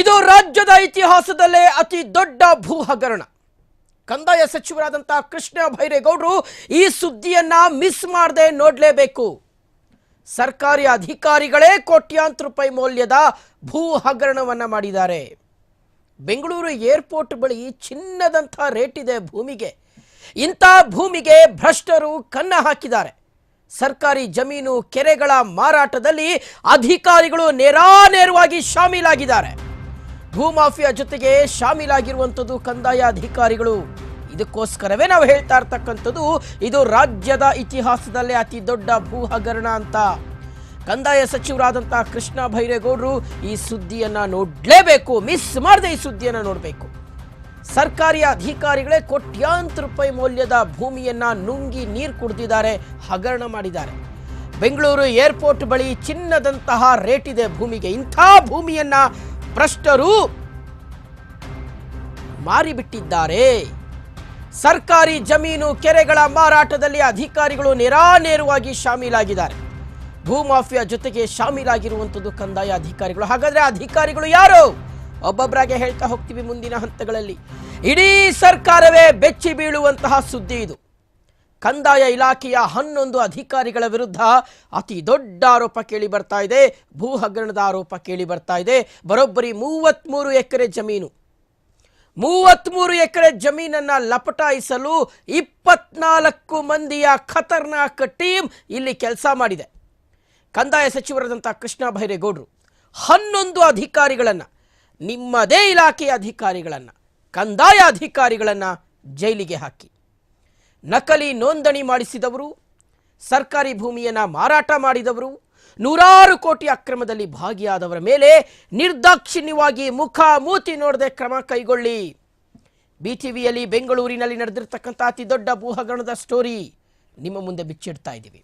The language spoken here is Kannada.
ಇದು ರಾಜ್ಯದ ಇತಿಹಾಸದಲ್ಲೇ ಅತಿ ದೊಡ್ಡ ಭೂ ಹಗರಣ ಕಂದಾಯ ಸಚಿವರಾದಂತಹ ಕೃಷ್ಣ ಭೈರೇಗೌಡರು ಈ ಸುದ್ದಿಯನ್ನ ಮಿಸ್ ಮಾಡದೆ ನೋಡಲೇಬೇಕು. ಸರ್ಕಾರಿ ಅಧಿಕಾರಿಗಳೇ ಕೋಟ್ಯಾಂತರ ರೂಪಾಯಿ ಮೌಲ್ಯದ ಭೂ ಹಗರಣವನ್ನು ಮಾಡಿದ್ದಾರೆ. ಬೆಂಗಳೂರು ಏರ್ಪೋರ್ಟ್ ಬಳಿ ಚಿನ್ನದಂಥ ರೇಟ್ ಇದೆ ಭೂಮಿಗೆ. ಇಂಥ ಭೂಮಿಗೆ ಭ್ರಷ್ಟರು ಕನ್ನ ಹಾಕಿದ್ದಾರೆ. ಸರ್ಕಾರಿ ಜಮೀನು ಕೆರೆಗಳ ಮಾರಾಟದಲ್ಲಿ ಅಧಿಕಾರಿಗಳು ನೇರಾನೇರವಾಗಿ ಶಾಮೀಲಾಗಿದ್ದಾರೆ. ಭೂಮಾಫಿಯಾ ಜೊತೆಗೆ ಶಾಮೀಲಾಗಿರುವಂಥದ್ದು ಕಂದಾಯ ಅಧಿಕಾರಿಗಳು. ಇದಕ್ಕೋಸ್ಕರವೇ ನಾವು ಹೇಳ್ತಾ ಇರ್ತಕ್ಕಂಥದ್ದು, ಇದು ರಾಜ್ಯದ ಇತಿಹಾಸದಲ್ಲೇ ಅತಿ ದೊಡ್ಡ ಭೂ ಹಗರಣ ಅಂತ. ಕಂದಾಯ ಸಚಿವರಾದಂತಹ ಕೃಷ್ಣ ಭೈರೇಗೌಡರು ಈ ಸುದ್ದಿಯನ್ನ ನೋಡಲೇಬೇಕು, ಮಿಸ್ ಮಾಡದೆ ಈ ಸುದ್ದಿಯನ್ನ ನೋಡಬೇಕು. ಸರ್ಕಾರಿ ಅಧಿಕಾರಿಗಳೇ ಕೋಟ್ಯಾಂತರ ರೂಪಾಯಿ ಮೌಲ್ಯದ ಭೂಮಿಯನ್ನು ನುಂಗಿ ನೀರು ಕುಡಿದಿದ್ದಾರೆ, ಹಗರಣ ಮಾಡಿದ್ದಾರೆ. ಬೆಂಗಳೂರು ಏರ್ಪೋರ್ಟ್ ಬಳಿ ಚಿನ್ನದಂತಹ ರೇಟ್ ಇದೆ ಭೂಮಿಗೆ, ಇಂಥ ಭೂಮಿಯನ್ನ ಭ್ರಷ್ಟರು ಮಾರಿಬಿಟ್ಟಿದ್ದಾರೆ. ಸರ್ಕಾರಿ ಜಮೀನು ಕೆರೆಗಳ ಮಾರಾಟದಲ್ಲಿ ಅಧಿಕಾರಿಗಳು ನೇರಾನೇರವಾಗಿ ಶಾಮೀಲಾಗಿದ್ದಾರೆ. ಭೂಮಾಫಿಯಾ ಜೊತೆಗೆ ಶಾಮೀಲಾಗಿರುವಂಥದ್ದು ಕಂದಾಯ ಅಧಿಕಾರಿಗಳು. ಹಾಗಾದರೆ ಅಧಿಕಾರಿಗಳು ಯಾರು? ಒಬ್ಬೊಬ್ಬರಾಗೆ ಹೇಳ್ತಾ ಹೋಗ್ತೀವಿ ಮುಂದಿನ ಹಂತಗಳಲ್ಲಿ. ಇಡೀ ಸರ್ಕಾರವೇ ಬೆಚ್ಚಿ ಬೀಳುವಂತಹ ಸುದ್ದಿ ಇದು. ಕಂದಾಯ ಇಲಾಖೆಯ ಹನ್ನೊಂದು ಅಧಿಕಾರಿಗಳ ವಿರುದ್ಧ ಅತಿ ದೊಡ್ಡ ಆರೋಪ ಕೇಳಿ ಬರ್ತಾ ಇದೆ. ಭೂ ಹಗರಣದ ಆರೋಪ ಕೇಳಿ ಬರ್ತಾ ಇದೆ. ಬರೋಬ್ಬರಿ ಮೂವತ್ತ್ಮೂರು ಎಕರೆ ಜಮೀನು. ಮೂವತ್ತ್ಮೂರು ಎಕರೆ ಜಮೀನನ್ನ ಲಪಟಾಯಿಸಲು ಇಪ್ಪತ್ನಾಲ್ಕು ಮಂದಿಯ ಖತರ್ನಾಕ್ ಟೀಮ್ ಇಲ್ಲಿ ಕೆಲಸ ಮಾಡಿದೆ. ಕಂದಾಯ ಸಚಿವರಾದಂಥ ಕೃಷ್ಣ ಭೈರೇಗೌಡರು ಹನ್ನೊಂದು ಅಧಿಕಾರಿಗಳನ್ನು, ನಿಮ್ಮದೇ ಇಲಾಖೆಯ ಅಧಿಕಾರಿಗಳನ್ನು, ಕಂದಾಯ ಅಧಿಕಾರಿಗಳನ್ನು ಜೈಲಿಗೆ ಹಾಕಿ. ನಕಲಿ ನೋಂದಣಿ ಮಾಡಿಸಿದವರು, ಸರ್ಕಾರಿ ಭೂಮಿಯನ್ನು ಮಾರಾಟ ಮಾಡಿದವರು, ನೂರಾರು ಕೋಟಿ ಅಕ್ರಮದಲ್ಲಿ ಭಾಗಿಯಾದವರ ಮೇಲೆ ನಿರ್ದಾಕ್ಷಿಣ್ಯವಾಗಿ ಮುಖ ಮೂತಿ ನೋಡದೆ ಕ್ರಮ ಕೈಗೊಳ್ಳಿ. ಬಿಟಿವಿಯಲ್ಲಿ ಬೆಂಗಳೂರಿನಲ್ಲಿ ನಡೆದಿರ್ತಕ್ಕಂಥ ಅತಿ ದೊಡ್ಡ ಭೂಹಗರಣದ ಸ್ಟೋರಿ ನಿಮ್ಮ ಮುಂದೆ ಬಿಚ್ಚಿಡ್ತಾ ಇದ್ದೀವಿ.